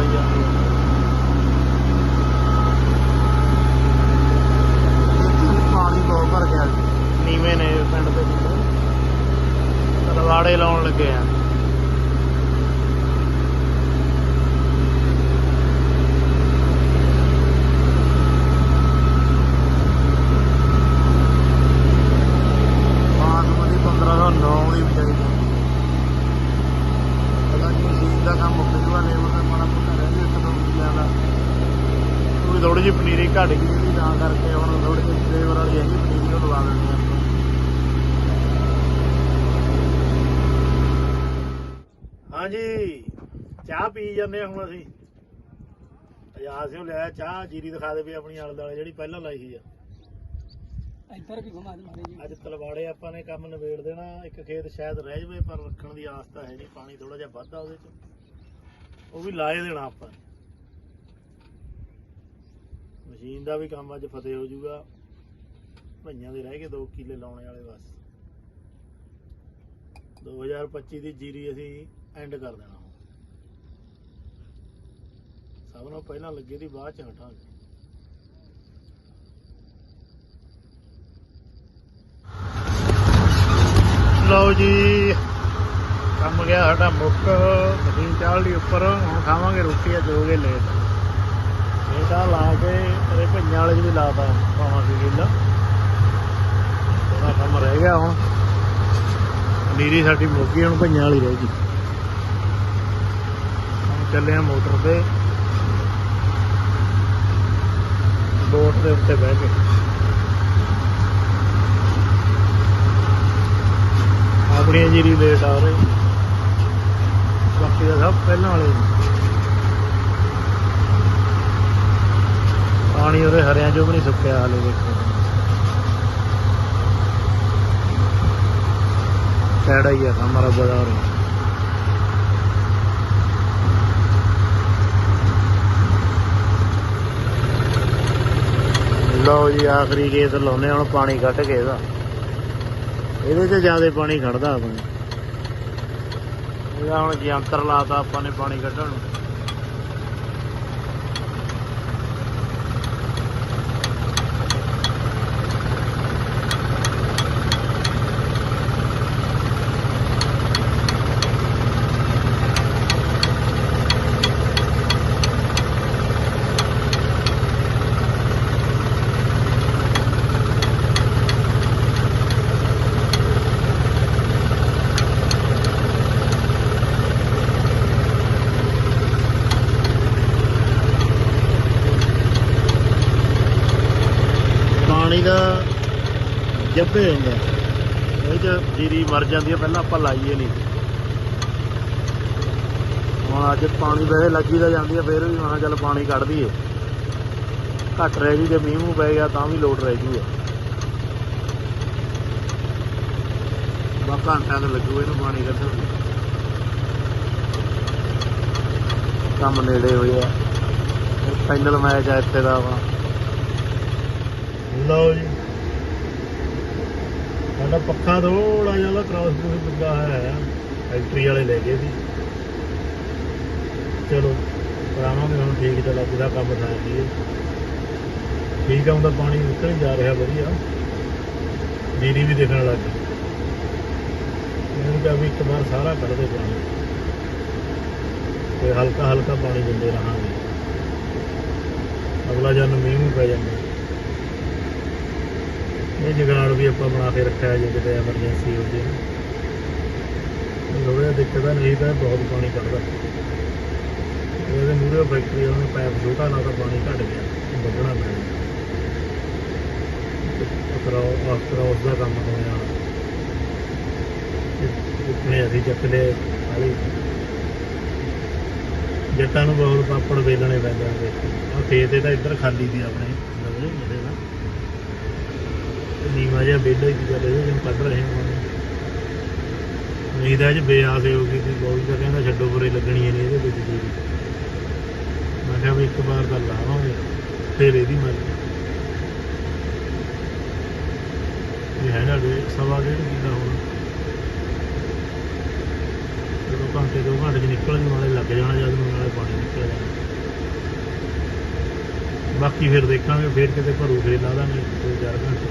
Labour ਲਾਈ ਜਾਂਦੀ ਹੈ। ਪਾਣੀ ਬਹੁਤ ਭਰ ਗਿਆ। ਨੀਵੇਂ ਨੇ ਪਿੰਡ ਦੇ ਵਿੱਚ। ਰਵਾੜੇ ਲਾਉਣ ਲੱਗੇ ਆ। ਬਾਸਮਤੀ 1509 ਦੀ ਕੰਮ ਮੁੱਕ ਜੂਗਾ ਲੇਬਰ ਦਾ ਮਾੜਾ ਦੋ ਦਾ ਥੋੜੀ ਥੋੜੀ ਜਿਹੀ ਪਨੀਰੀ ਘਟ ਗਈ ਇਹਦੀ ਤਾਂ ਕਰਕੇ ਹੁਣ ਥੋੜੀ ਜਿਹੀ ਲੇਬਰ ਵਾਲੀ ਹੈਗੀ ਪਨੀਰੀ ਉਹ ਲਵਾ ਲੈਣੀ ਆਪਾਂ ਹਾਂਜੀ ਚਾਹ ਪੀ ਜਾਂਦੇ ਆ ਹੁਣ ਅਸੀਂ। ਅਜਾਜ਼ ਸਿੰਘ ਲਿਆ ਚਾਹ ਜੀਰੀ ਦਿਖਾ ਦੇ ਵੀ ਆਪਣੀ ਆਲੇ ਦੁਆਲੇ ਜਿਹੜੀ ਪਹਿਲਾਂ ਲਾਈ ਸੀ ਆ। ਇੱਧਰ ਵੀ ਘੁਮਾ ਦੇ ਮਾਰੇ ਜੀ। ਅੱਜ ਤਲਵਾੜੇ ਆਪਾਂ ਨੇ ਕੰਮ ਨਿਬੇੜ ਦੇਣਾ ਇੱਕ ਖੇਤ ਸ਼ਾਇਦ ਰਹਿ ਜਵੇ ਪਰ ਰੱਖਣ ਦੀ ਆਸ ਤਾਂ ਹੈ ਨਹੀਂ ਪਾਣੀ ਥੋੜਾ ਜਿਹਾ ਵੱਧਦਾ ਉਹਦੇ ਚ। ਉਹ ਵੀ ਲਾਏ ਦੇਣਾ ਆਪਾਂ। ਨੇ। ਮਸ਼ੀਨ ਦਾ ਵੀ ਕੰਮ ਅੱਜ ਫਤਿਹ ਹੋ ਜਾਊਗਾ। ਭਈਆਂ ਦੇ ਰਹਿ ਗਏ 2 ਕਿੱਲੇ ਲਾਉਣੇ ਵਾਲੇ ਬਸ। 2025 ਦੀ ਜੀਰੀ ਅਸੀਂ ਐਂਡ ਕਰ ਦੇਣਾ ਸਭ ਨੂੰ ਪਹਿਲਾਂ ਲੱਗੇ ਦੀ ਬਾਅਦ ਚ ਹਟਾਂਗੇ। ਲਓ ਜੀ, ਕੰਮ ਗਿਆ ਸਾਡਾ ਮੁੱਕ। ਮਸ਼ੀਨ ਚਾਲ ਦੀ ਉੱਪਰ। ਹੁਣ ਖਾਵਾਂਗੇ ਰੋਟੀ, ਅੱਜ ਹੋ ਗਏ ਲੇਟ ਇਹ ਤਾਂ ਲਾ ਕੇ ਇਹ ਭਈਆਂ ਵਾਲੇ 'ਚ ਵੀ ਲਾਤਾ ਪਾਵਾਂ ਸੀ ਗਿੱਲਾ। ਥੋੜਾ ਕੰਮ ਰਹਿ ਗਿਆ ਹੁਣ। ਪਨੀਰੀ ਸਾਡੀ ਮੁੱਕ ਹੁਣ ਭਈਆਂ ਵਾਲੀ ਰਹਿ ਗਈ। ਹੁਣ ਚੱਲੇ ਆ ਮੋਟਰ ਤੇ। ਬੋਟ ਦੇ ਉੱਤੇ ਬਹਿ ਕੇ। ਆਪਣੀ ਜੀਰੀ ਲੇਟ ਆ ਰਹੀ। ਬਾਕੀ ਦਾ ਸਭ ਪਹਿਲਾਂ ਵਾਲੇ ਨੇ। ਪਾਣੀ ਉਹਦੇ ਹਰਿਆਂ ਚੋਂ ਵੀ ਨਹੀਂ ਸੁੱਕਿਆ ਹਾਲੇ ਦੇਖੋ ਕਿਹੜਾ ਹੀ ਆ ਹਮਾਰਾ ਬਾਜ਼ਾਰ ਲਓ ਜੀ, ਆਖਰੀ ਕੇਸ ਲਾਉਨੇ ਹੁਣ ਪਾਣੀ ਕੱਢ ਕੇ ਇਹਦਾ। ਇਹਦੇ 'ਚ ਜ਼ਿਆਦਾ ਪਾਣੀ ਖੜਦਾ ਆਪਣੇ ਇਹਦਾ ਹੁਣ ਯੰਤਰ ਲਾਤਾ ਆਪਾਂ ਨੇ ਪਾਣੀ ਕੱਢਣ ਨੂੰ। ਪਾਣੀ ਦਾ ਜੱਬੇ ਹੁੰਦਾ ਇਹ ਚ ਜੀਰੀ ਮਰ ਜਾਂਦੀ ਹੈ, ਪਹਿਲਾਂ ਆਪਾਂ ਲਾਈਏ ਨਹੀਂ। ਹੁਣ ਅੱਜ ਪਾਣੀ ਵੈਸੇ ਲੱਗੀ ਤਾਂ ਜਾਂਦੀ ਹੈ, ਫੇਰ ਵੀ ਹਾਂ ਚੱਲ ਪਾਣੀ ਕੱਢ ਦਈਏ। ਘੱਟ ਰਹਿ ਗਈ ਜੇ ਮੀਂਹ ਮੂੰਹ ਪੈ ਗਿਆ ਤਾਂ ਵੀ ਲੋਡ ਰਹਿ ਜੂਗਾ ਬਾ ਘੰਟਾ ਕੁ ਲੱਗੂ ਇਹਨੂੰ ਪਾਣੀ ਕੱਢਣ ਨੂੰ। ਕੰਮ ਨੇੜੇ ਹੋਇਆ ਫਾਈਨਲ ਮੈਚ ਆ ਇੱਥੇ ਦਾ ਵਾ ਲਓ ਜੀ। ਸਾਡਾ ਪੱਖਾ ਥੋੜਾ ਜਿਹਾ ਉਹਦਾ ਕ੍ਰਾਸ ਬੂਸ ਲੱਗਾ ਹੋਇਆ ਹੈ ਫੈਕਟਰੀ ਵਾਲੇ ਲੈ ਗਏ ਸੀ। ਚਲੋ, ਕਰਾਵਾਂਗੇ ਹੁਣ ਠੀਕ, ਚੱਲਾ ਜਿਹਦਾ ਕੰਮ ਸਾਰ ਲਈਏ। ਠੀਕ ਆਉਂਦਾ ਪਾਣੀ ਨਿਕਲ ਹੀ ਜਾ ਰਿਹਾ ਵਧੀਆ। ਜੀਰੀ ਵੀ ਦੇਖਣ ਲੱਗ ਗਈ। ਇਹਨੂੰ ਕਿਹਾ ਵੀ ਇੱਕ ਵਾਰ ਸਾਰਾ ਕੱਢਦੇ ਪਾਣੀ। ਤੇ ਹਲਕਾ ਹਲਕਾ ਪਾਣੀ ਦਿੰਦੇ ਰਹਾਂਗੇ। ਅਗਲਾ ਜਨਮ ਮੀਂਹ ਨੂੰ ਪੈ ਜਾਂਦਾ। ਜਗਾੜ ਵੀ ਆਪਾਂ ਬਣਾ ਕੇ ਰੱਖਿਆ ਜੇ ਕਿਤੇ ਐਮਰਜੈਂਸੀ ਹੋ ਜੇ। ਲੋੜਿਆ ਦਿੱਕਤ ਆ, ਨਹੀਂ ਤਾਂ ਬਹੁਤ ਪਾਣੀ ਕੱਢਦਾ। ਇਹਦੇ ਮੂਰੇ ਫੈਕਟਰੀ ਉਹਨੇ ਪਾਈਪ ਛੋਟਾ ਲਾ ਤਾਂ ਪਾਣੀ ਘਟ ਗਿਆ ਵੱਢਣਾ ਪੈਣਾ। ਅਕਰਾਉ ਅਕਰਾਉ ਦਾ ਕੰਮ ਹੋਇਆ। ਇਤਨੇ ਅਸੀਂ ਚੱਕ ਲਏ ਸਾਰੀ। ਜੱਟਾਂ ਨੂੰ ਬਹੁਤ ਪਾਪੜ ਵੇਲਣੇ ਪੈਂਦੇ ਆ। ਖੇਤ ਇਹ ਤਾਂ ਇੱਧਰ ਖਾਲੀ ਸੀ ਆਪਣੇ ਨਵੇਂ ਜਿਹੜੇ ਨਾ। ਨੀਵਾ ਜਿਹਾ ਵੇਲਾ ਹੀ ਸੀ ਇਹਦੇ ਜਿਹਨੂੰ ਕੱਢ ਰਹੇ ਹਾਂ। ਨਹੀਂ ਤਾਂ ਅੱਜ ਬੇਆਸੇ ਹੋ ਗਈ ਸੀ ਬੋਲ ਤਾਂ ਕਹਿੰਦਾ ਛੱਡੋ, ਬੁਰੇ ਲੱਗਣੀਆਂ ਨੇ ਇਹਦੇ ਵਿੱਚ ਜੀ। ਮੈਂ ਕਿਹਾ ਵੀ ਇੱਕ ਵਾਰ ਤਾਂ ਲਾਵਾਂਗੇ, ਫਿਰ ਇਹਦੀ ਮਰਜ਼ੀ। ਇਹ ਹੈ ਨਾ ਦੇ ਸਵਾ ਡੇਢ ਕਿੱਲਾ ਹੁਣ। ਚਲੋ ਘੰਟੇ ਦੋ ਘੰਟੇ ਚ ਨਿਕਲਣ ਵਾਲੇ ਲੱਗ ਜਾਣਾ ਜਦ ਨੂੰ ਨਾਲੇ ਪਾਣੀ ਨਿਕਲ ਜਾਣਾ। ਬਾਕੀ ਫਿਰ ਦੇਖਾਂਗੇ ਫਿਰ ਕਿਤੇ ਘਰੋਂ ਫੇਰ ਲਾ ਦਾਂਗੇ ਦੋ ਚਾਰ ਘੰਟੇ